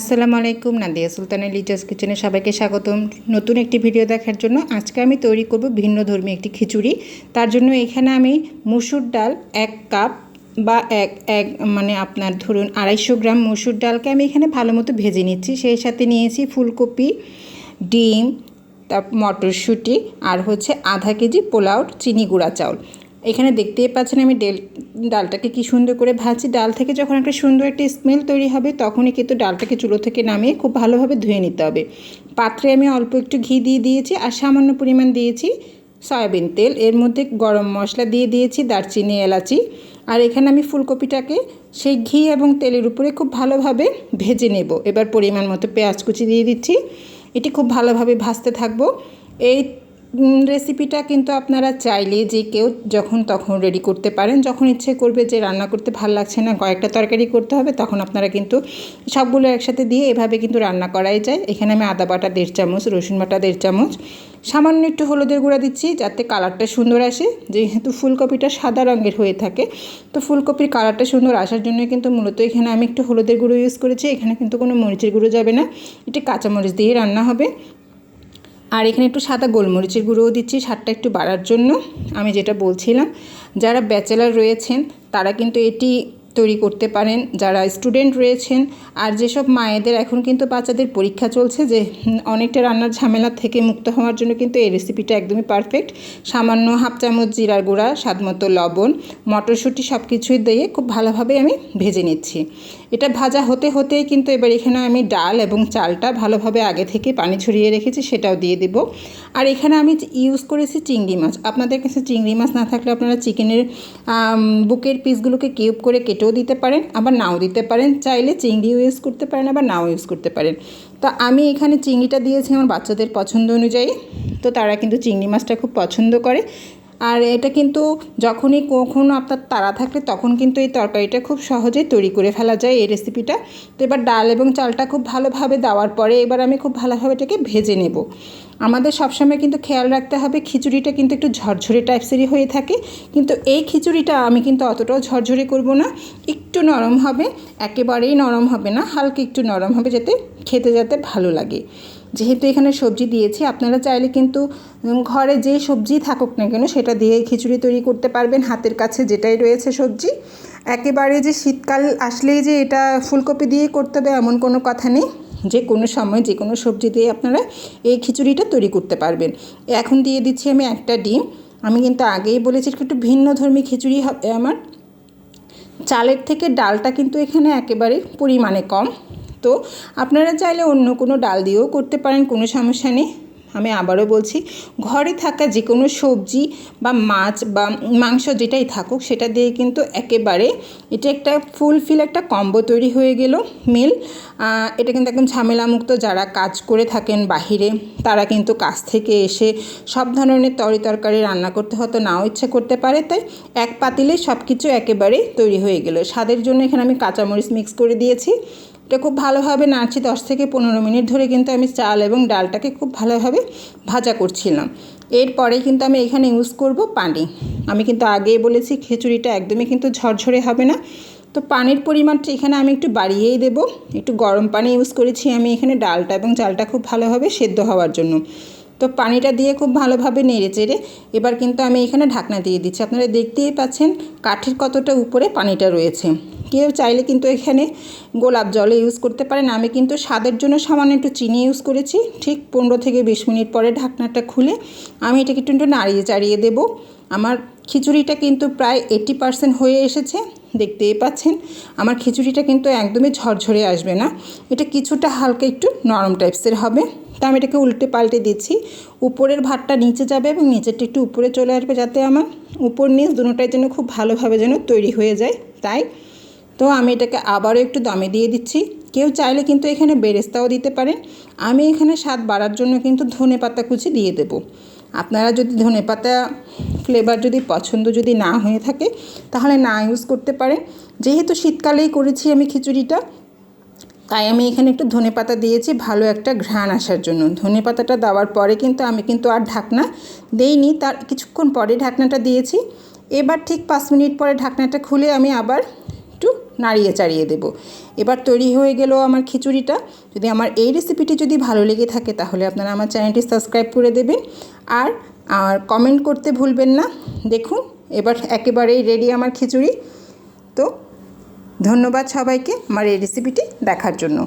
আসসালামু আলাইকুম, নাদিয়া সুলতানের লিটাস কিচেনে সবাইকে স্বাগতম। নতুন একটি ভিডিও দেখার জন্য আজকে আমি তৈরি করব ভিন্ন ধর্মী একটি খিচুড়ি। তার জন্য এখানে আমি মুসুর ডাল এক কাপ বা এক এক মানে আপনার ধরুন আড়াইশো গ্রাম মসুর ডালকে আমি এখানে ভালো মতো ভেজে নিচ্ছি। সেই সাথে নিয়েছি ফুলকপি, ডিম তার মটরশুঁটি আর হচ্ছে আধা কেজি পোলাও চিনি গুঁড়া চাউল। এখানে দেখতেই পাচ্ছেন আমি ডেল, ডালটাকে কি সুন্দর করে ভাজি ডাল থেকে যখন একটা সুন্দর একটা স্মেল তৈরি হবে, তখনই কিন্তু ডালটাকে চুলো থেকে নামিয়ে খুব ভালোভাবে ধুয়ে নিতে হবে। পাত্রে আমি অল্প একটু ঘি দিয়ে দিয়েছি আর সামান্য পরিমাণ দিয়েছি সয়াবিন তেল। এর মধ্যে গরম মশলা দিয়ে দিয়েছি, দারচিনি, এলাচি। আর এখানে আমি ফুলকপিটাকে সেই ঘি এবং তেলের উপরে খুব ভালোভাবে ভেজে নেব। এবার পরিমাণ মতো পেঁয়াজ কুচি দিয়ে দিচ্ছি। এটি খুব ভালোভাবে ভাজতে থাকব। এই রেসিপিটা কিন্তু আপনারা চাইলে যে কেউ যখন তখন রেডি করতে পারেন, যখন ইচ্ছে করবে যে রান্না করতে ভালো লাগছে না, কয়েকটা তরকারি করতে হবে, তখন আপনারা কিন্তু সবগুলো একসাথে দিয়ে এভাবে কিন্তু রান্না করাই যায়। এখানে আমি আদা বাটা, দেড় চামচ, রসুন বাটা, দেড় চামচ, সামান্য একটু হলুদের গুঁড়া দিচ্ছি যাতে কালারটা সুন্দর আসে। যেহেতু ফুলকপিটা সাদা রঙের হয়ে থাকে, তো ফুলকপির কালারটা সুন্দর আসার জন্য কিন্তু মূলত এখানে আমি একটু হলুদের গুঁড়ো ইউজ করেছি। এখানে কিন্তু কোনো মরিচের গুঁড়ো যাবে না। এটি কাঁচামরিচ দিয়ে রান্না হবে। আর এখানে একটু সাদা গোলমরিচের গুঁড়োও দিচ্ছি, স্বাদটা একটু বাড়ার জন্য। আমি যেটা বলছিলাম, যারা ব্যাচেলার রয়েছেন, তারা কিন্তু এটি তৈরি করতে পারেন। যারা স্টুডেন্ট রয়েছেন, আর যেসব মায়েদের এখন কিন্তু বাচ্চাদের পরীক্ষা চলছে যে অনেকটা রান্নার ঝামেলা থেকে মুক্ত হওয়ার জন্য কিন্তু এই রেসিপিটা একদমই পারফেক্ট সামান্য হাফ চামচ জিরার গুঁড়া স্বাদ মতো লবণ, মটরশুঁটি সব কিছুই দিয়ে খুব ভালোভাবে আমি ভেজে নিচ্ছি। এটা ভাজা হতে হতেই কিন্তু এবার এখানে আমি ডাল এবং চালটা ভালোভাবে আগে থেকে পানি ছড়িয়ে রেখেছি, সেটাও দিয়ে দেব। আর এখানে আমি ইউজ করেছি চিংড়ি মাছ। আপনাদের কাছে চিংড়ি মাছ না থাকলে আপনারা চিকেনের বুকের পিসগুলোকে কিউব করে কেটেও দিতে পারেন, আবার নাও দিতে পারেন। চাইলে চিংড়িও ইউজ করতে পারেন, আবার নাও ইউজ করতে পারেন। তো আমি এখানে চিংড়িটা দিয়েছি আমার বাচ্চাদের পছন্দ অনুযায়ী। তো তারা কিন্তু চিংড়ি মাছটা খুব পছন্দ করে। আর এটা কিন্তু যখনই কখনো আপনার তাড়া থাকলে তখন কিন্তু এই তরকারিটা খুব সহজেই তৈরি করে ফেলা যায় এই রেসিপিটা তো এবার ডাল এবং চালটা খুব ভালোভাবে দেওয়ার পরে এবার আমি খুব ভালোভাবে এটাকে ভেজে নেব। আমাদের সবসময় কিন্তু খেয়াল রাখতে হবে খিচুড়িটা কিন্তু একটু ঝরঝরে টাইপসেরই হয়ে থাকে। কিন্তু এই খিচুড়িটা আমি কিন্তু অতটাও ঝরঝরে করব না। একটু নরম হবে, একেবারেই নরম হবে না, হালকা একটু নরম হবে যাতে খেতে যাতে ভালো লাগে। যেহেতু এখানে সবজি দিয়েছি, আপনারা চাইলে কিন্তু ঘরে যে সবজি থাকুক না কেন সেটা দিয়ে খিচুড়ি তৈরি করতে পারবেন, হাতের কাছে যেটাই রয়েছে সবজি। একেবারে যে শীতকাল আসলেই যে এটা ফুলকপি দিয়ে করতে হবে এমন কোনো কথা নেই। যে কোনো সময় যে কোনো সবজি দিয়ে আপনারা এই খিচুড়িটা তৈরি করতে পারবেন। এখন দিয়ে দিচ্ছি আমি একটা ডিম। আমি কিন্তু আগেই বলেছি একটু ভিন্ন ধর্মী খিচুড়ি হবে আমার। চালের থেকে ডালটা কিন্তু এখানে একেবারে পরিমাণে কম। তো আপনারা চাইলে অন্য কোনো ডাল দিয়েও করতে পারেন, কোনো সমস্যা নেই। আমি আবারও বলছি, ঘরে থাকা যে কোনো সবজি বা মাছ বা মাংস যেটাই থাকুক, সেটা দিয়ে কিন্তু একেবারে এটা একটা ফুলফিল একটা কম্বো তৈরি হয়ে গেল মিল। এটা কিন্তু একদম ঝামেলামুক্ত যারা কাজ করে থাকেন বাহিরে, তারা কিন্তু কাজ থেকে এসে সব ধরনের তরি তরকারি রান্না করতে হয়তো নাও ইচ্ছে করতে পারে, তাই এক পাতিলে সব কিছু একেবারে তৈরি হয়ে গেল। স্বাদের জন্য এখানে আমি কাঁচামরিচ মিক্স করে দিয়েছি। এটা খুব ভালোভাবে নাড়ছি দশ থেকে পনেরো মিনিট ধরে কিন্তু আমি চাল এবং ডালটাকে খুব ভালোভাবে ভাজা করছিলাম। এরপরে কিন্তু আমি এখানে ইউজ করব পানি। আমি কিন্তু আগেই বলেছি খিচুড়িটা একদমই কিন্তু ঝরঝরে হবে না। তো পানির পরিমাণটা এখানে আমি একটু বাড়িয়েই দেব। একটু গরম পানি ইউজ করেছি আমি এখানে ডালটা এবং চালটা খুব ভালোভাবে সেদ্ধ হওয়ার জন্য। তো পানিটা দিয়ে খুব ভালোভাবে নেড়ে চেড়ে এবার কিন্তু আমি এখানে ঢাকনা দিয়ে দিচ্ছি। আপনারা দেখতেই পাচ্ছেন কাঠের কতটা উপরে পানিটা রয়েছে। কেউ চাইলে কিন্তু এখানে গোলাপ জলে ইউজ করতে পারেন। আমি কিন্তু স্বাদের জন্য সামান্য একটু চিনি ইউজ করেছি। ঠিক পনেরো থেকে বিশ মিনিট পরে ঢাকনাটা খুলে আমি এটাকে একটু একটু নাড়িয়ে চাড়িয়ে দেবো। আমার খিচুড়িটা কিন্তু প্রায় এইটি পার্সেন্ট হয়ে এসেছে। দেখতেই পাচ্ছেন, আমার খিচুড়িটা কিন্তু একদমই ঝরঝরে আসবে না। এটা কিছুটা হালকা একটু নরম টাইপসের হবে। তা আমি এটাকে উল্টে পাল্টে দিচ্ছি। উপরের ভাতটা নিচে যাবে এবং নিচেরটা একটু উপরে চলে আসবে যাতে আমার উপর নিচ দুটোটাই যেন খুব ভালোভাবে যেন তৈরি হয়ে যায়। তাই তো আমি এটাকে আবারও একটু দমে দিয়ে দিচ্ছি। কেউ চাইলে কিন্তু এখানে বেরেস্তাও দিতে পারেন আমি এখানে স্বাদ বাড়ার জন্য কিন্তু ধনে পাতা কুচি দিয়ে দেবো। আপনারা যদি ধনে পাতা ফ্লেভার যদি পছন্দ যদি না হয়ে থাকে, তাহলে না ইউজ করতে পারেন। যেহেতু শীতকালেই করেছি আমি খিচুড়িটা, তাই আমি এখানে একটু ধনে পাতা দিয়েছি, ভালো একটা ঘ্রাণ আসার জন্য। ধনে পাতাটা দেওয়ার পরে কিন্তু আমি কিন্তু আর ঢাকনা দেইনি, তার কিছুক্ষণ পরে ঢাকনাটা দিয়েছি। এবার ঠিক পাঁচ মিনিট পরে ঢাকনাটা খুলে আমি আবার নাড়িয়ে চাড়িয়ে দেব। এবার তৈরি হয়ে গেল আমার খিচুড়িটা। যদি আমার এই রেসিপিটি যদি ভালো লেগে থাকে তাহলে আপনারা আমার চ্যানেলটি সাবস্ক্রাইব করে দেবেন। আর আর কমেন্ট করতে ভুলবেন না। দেখুন, এবার একেবারেই রেডি আমার খিচুড়ি। তো, ধন্যবাদ সবাইকে আমার এই রেসিপিটি দেখার জন্য।